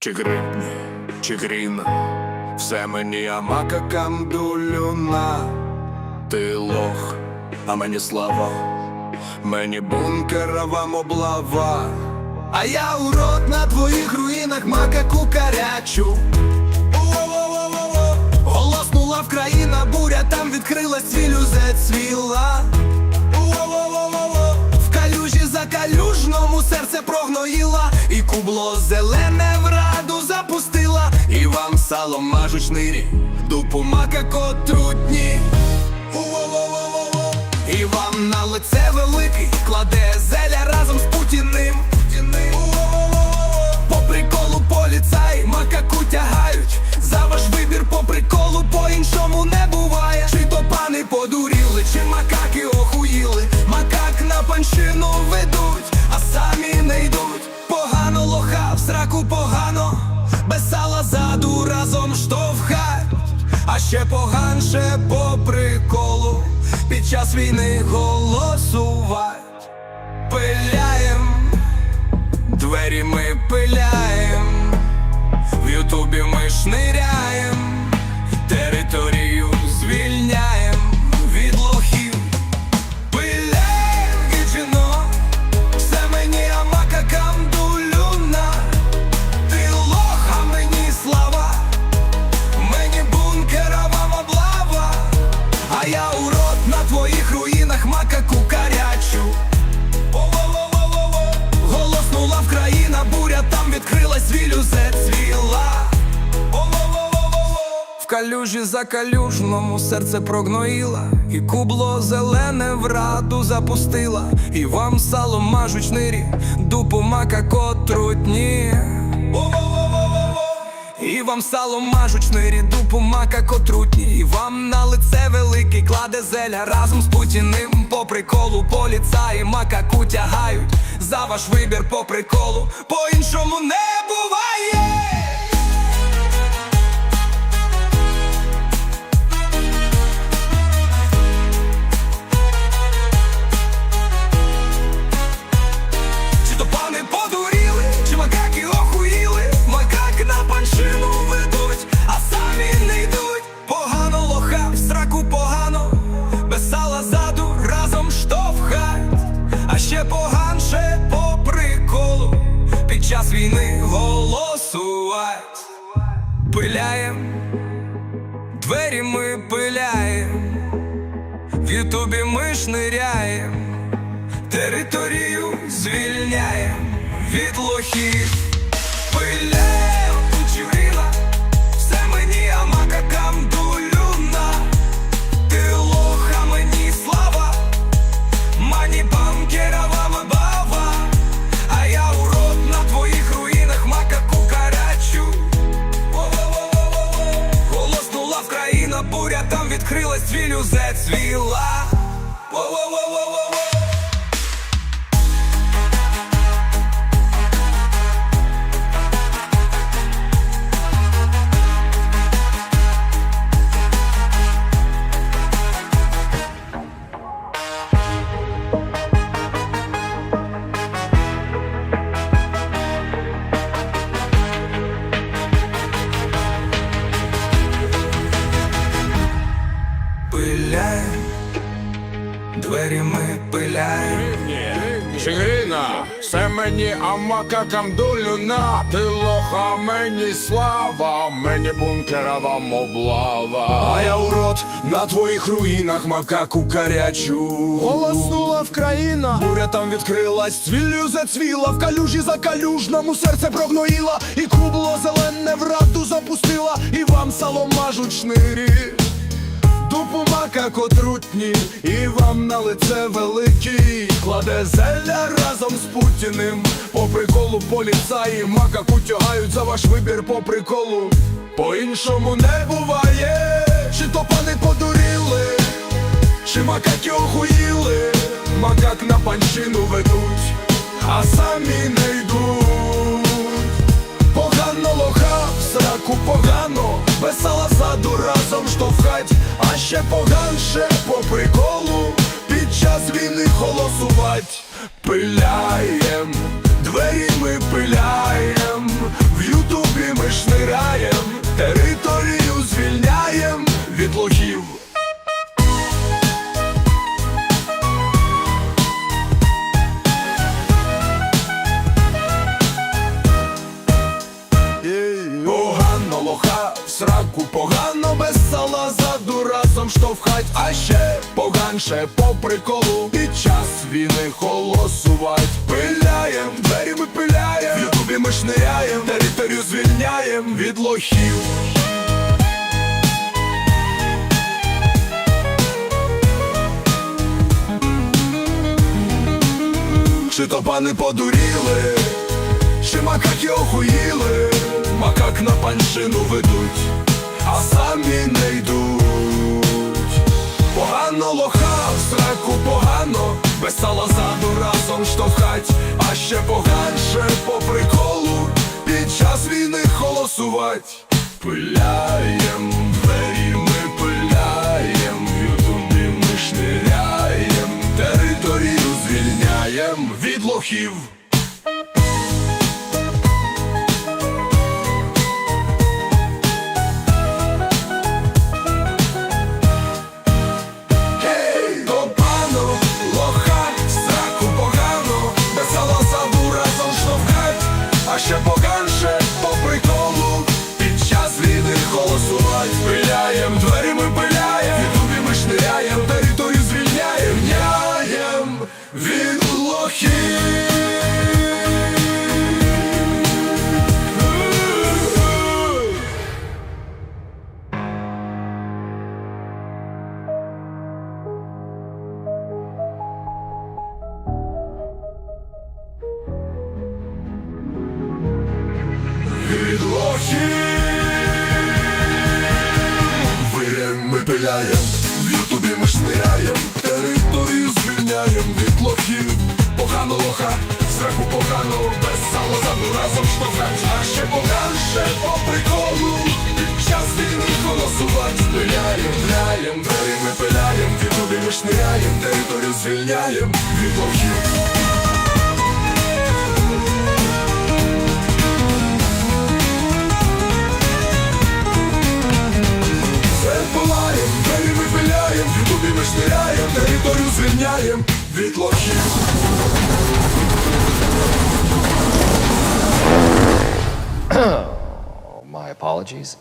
Чи гриб, чи грін, все мені амака кандулюна, ти лох, а мені слава, мені бункера вам облава, а я урод на твоїх руїнах мака кукарячу. Голоснула в країна буря, там відкрилась свілюзе цвіла. О-о-о-о-о. В калюжі за калюжному серце прогноїла, і кубло зелене вам салом мажуть шнирі, дупу мака котрутні. У-о-о-о-о-о. І вам на лице великий кладе зеля разом з Путіним. Ще поганше по приколу. Під час війни голосувать, Пиляєм, двері ми пиляєм, в Ютубі ми шниряєм, калюжі за калюжному серце прогноїла, і кубло зелене в раду запустила, і вам сало мажуть шнирі, дупу мака котрутні. І вам сало мажуть шнирі, дупу мака котрутні І вам на лице великий кладе зеля разом з путіним По приколу поліцаї макаку тягають За ваш вибір по приколу, по-іншому не буває Пиляєм, двері ми пиляєм, в Ютубі ми шниряєм. Територію звільняєм від лохів там відкрилась свілюзе цвіла мені амака камдулюна, ти лоха мені слава, мені бункера вам облава. А я урод на твоїх руїнах макаку карячу Голоснула в країна, Буря там відкрилась, цвіллю зацвіла, в калюжі за калюжному серце прогноїла, і кубло зелене в раду запустила, і вам салом мажуть шнирі. Дупу мака котрутні, і вам на лице великий Кладе зелля разом з Путіним. По приколу поліцаї макаку тягають за ваш вибір по приколу. По-іншому не буває, чи то пани подуріли, чи макаки охуїли, макак на панщину ведуть, а самі не йдуть. Погано лоха, в сраку погано, без сала разом штовхать, а ще поганше по приколу, під час війни голосувать. Пиляєм, двері ми пиляєм, в Ютубі ми шнираєм, сраку погано без сала заду разом штовхать, а ще поганше по приколу під час війни голосувать. Пиляєм, двері ми пиляєм, в ютубі ми шниряєм, територію звільняєм від лохів. Чи то пани подуріли, чи макаки охуїли, макак на панщину ведуть, а самі не йдуть. Погано лоха, в сраку погано, без сала заду разом штовхать, а ще поганше по приколу під час війни голосувать. Пиляєм, двері ми пиляєм, в ми шниряєм, територію звільняєм від лохів. Пиляєм, в ютубі ми шниряєм, територію звільняєм від лохів. Погано лоха, страху погано, без сала заду разом штовхать. А ще поганше по приколу, під час війни голосувать Пиляєм, пиляєм, двері ми пиляєм, в ютубі ми шниряєм, територію звільняєм від лохів звільняєм від лохів. My apologies.